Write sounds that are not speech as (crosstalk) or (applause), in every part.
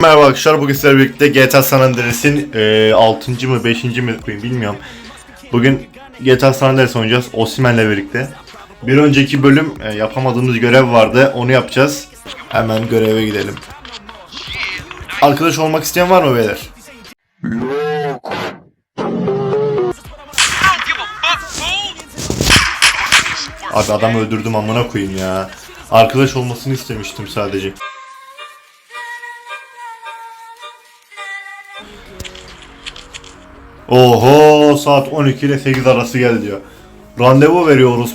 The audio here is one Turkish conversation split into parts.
Merhaba arkadaşlar bugün sizlerle birlikte GTA San Andreas'in e, 6. mı 5. mi bilmiyorum. Bugün GTA San Andreas oynayacağız Osimen'le birlikte. Bir önceki bölüm e, yapamadığımız görev vardı onu yapacağız. Hemen göreve gidelim. Arkadaş olmak isteyen var mı beyler? Abi adam öldürdüm amına koyayım ya. Arkadaş olmasını istemiştim sadece. Oho saat 12 ile 8 arası gel diyor. Randevu veriyoruz.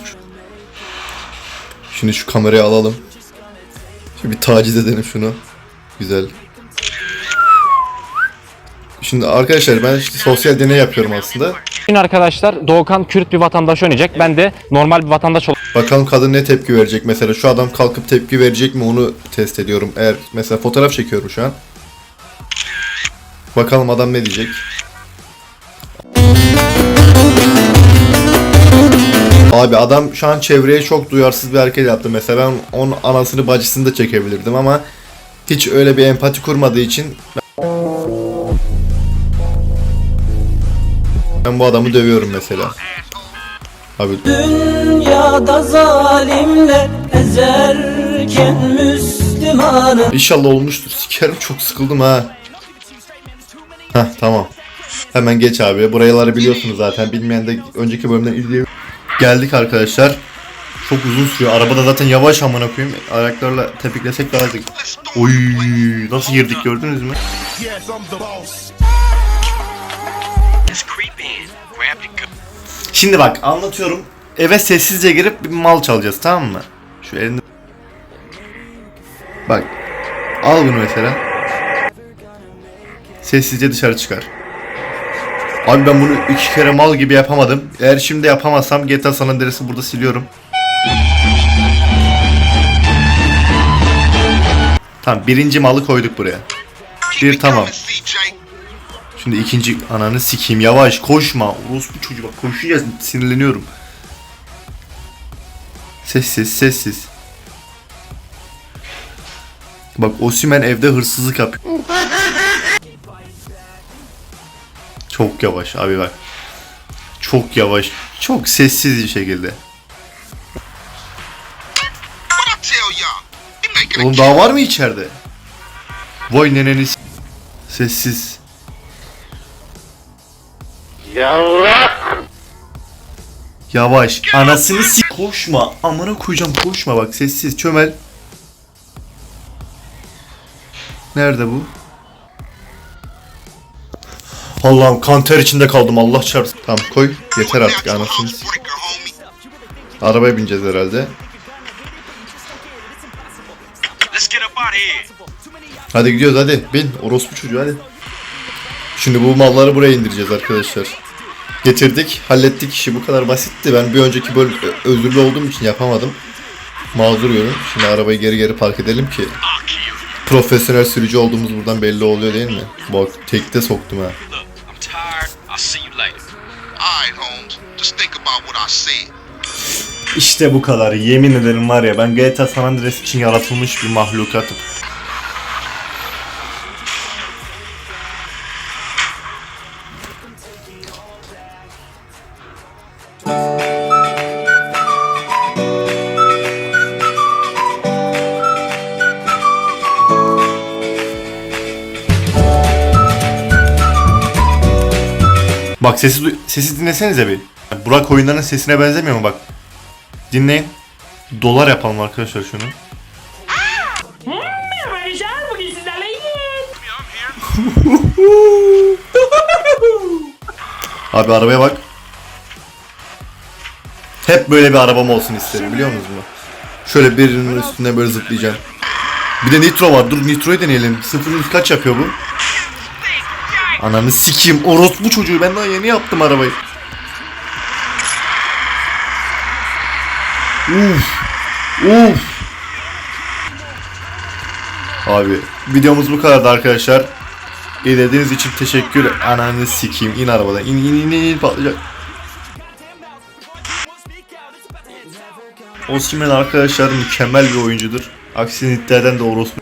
Şimdi şu kamerayı alalım. Şimdi bir taciz edelim şunu. Güzel. Şimdi arkadaşlar ben işte sosyal deney yapıyorum aslında. Bugün arkadaşlar Doğukan Kürt bir vatandaş oynayacak. Ben de normal bir vatandaş olarak Bakalım kadın ne tepki verecek mesela. Şu adam kalkıp tepki verecek mi onu test ediyorum. Eğer mesela fotoğraf çekiyorum şu an. Bakalım adam ne diyecek. Abi adam şu an çevreye çok duyarsız bir hareket yaptı. Mesela ben onun anasını bacısını da çekebilirdim ama hiç öyle bir empati kurmadığı için ben bu adamı dövüyorum mesela. Abi Dünyada zalimler ezerken Müslümanı İnşallah olmuştur. Sikerim çok sıkıldım ha. Heh tamam. Hemen geç abi. Buraları biliyorsunuz zaten. Bilmeyen de önceki bölümden izleyebilir. Geldik arkadaşlar. Çok uzun sürüyor. Arabada zaten yavaş amına koyayım. Ayaklarla tepiklesek daha iyi. Oy nasıl girdik gördünüz mü? Şimdi bak anlatıyorum. Eve sessizce girip bir mal çalacağız tamam mı? Şu elini... Bak. Al bunu mesela. Sessizce dışarı çıkar. Abi ben bunu iki kere mal gibi yapamadım. Eğer şimdi yapamazsam GTA San Andreas'ı burada siliyorum. Tamam birinci malı koyduk buraya. Bir tamam. Şimdi ikinci ananı sikeyim yavaş koşma. Orospu çocuğu bak koşunca sinirleniyorum. Sessiz sessiz. Bak Osimen evde hırsızlık yapıyor. (laughs) Çok yavaş abi bak. Çok yavaş. Çok sessiz bir şekilde. Oğlum daha var mı içeride? Vay neneni s- Sessiz. Yavaş. Anasını s- Koşma. Amına koyacağım koşma bak sessiz çömel. Nerede bu? Allah'ım kanter içinde kaldım Allah çarpsın. Tamam koy yeter artık anasını. Arabaya bineceğiz herhalde. Hadi gidiyoruz hadi. Bin. Orospu çocuğu hadi. Şimdi bu malları buraya indireceğiz arkadaşlar. Getirdik. Hallettik işi. Bu kadar basitti. Ben bir önceki bölüm özürlü olduğum için yapamadım. Mazur görün. Şimdi arabayı geri geri park edelim ki profesyonel sürücü olduğumuz buradan belli oluyor değil mi? Bak tekte soktum ha. İşte bu kadar. Yemin ederim var ya ben GTA San Andreas için yaratılmış bir mahlukatım. Bak sesi sesi dinlesenize bir. Burak oyunların sesine benzemiyor mu bak? Dinleyin. Dolar yapalım arkadaşlar şunu. (laughs) Abi arabaya bak. Hep böyle bir arabam olsun isterim biliyor musunuz? Şöyle birinin üstüne böyle zıplayacağım. Bir de nitro var. Dur nitroyu deneyelim. Sıfır yüz kaç yapıyor bu? Ananı sikeyim. Orospu çocuğu. Ben daha yeni yaptım arabayı. Uf. Uf. Abi videomuz bu kadardı arkadaşlar. İzlediğiniz için teşekkür. Ananı sikeyim. İn arabadan. İn in in in patlayacak. Osimhen arkadaşlar mükemmel bir oyuncudur. Aksi nitlerden de orospu.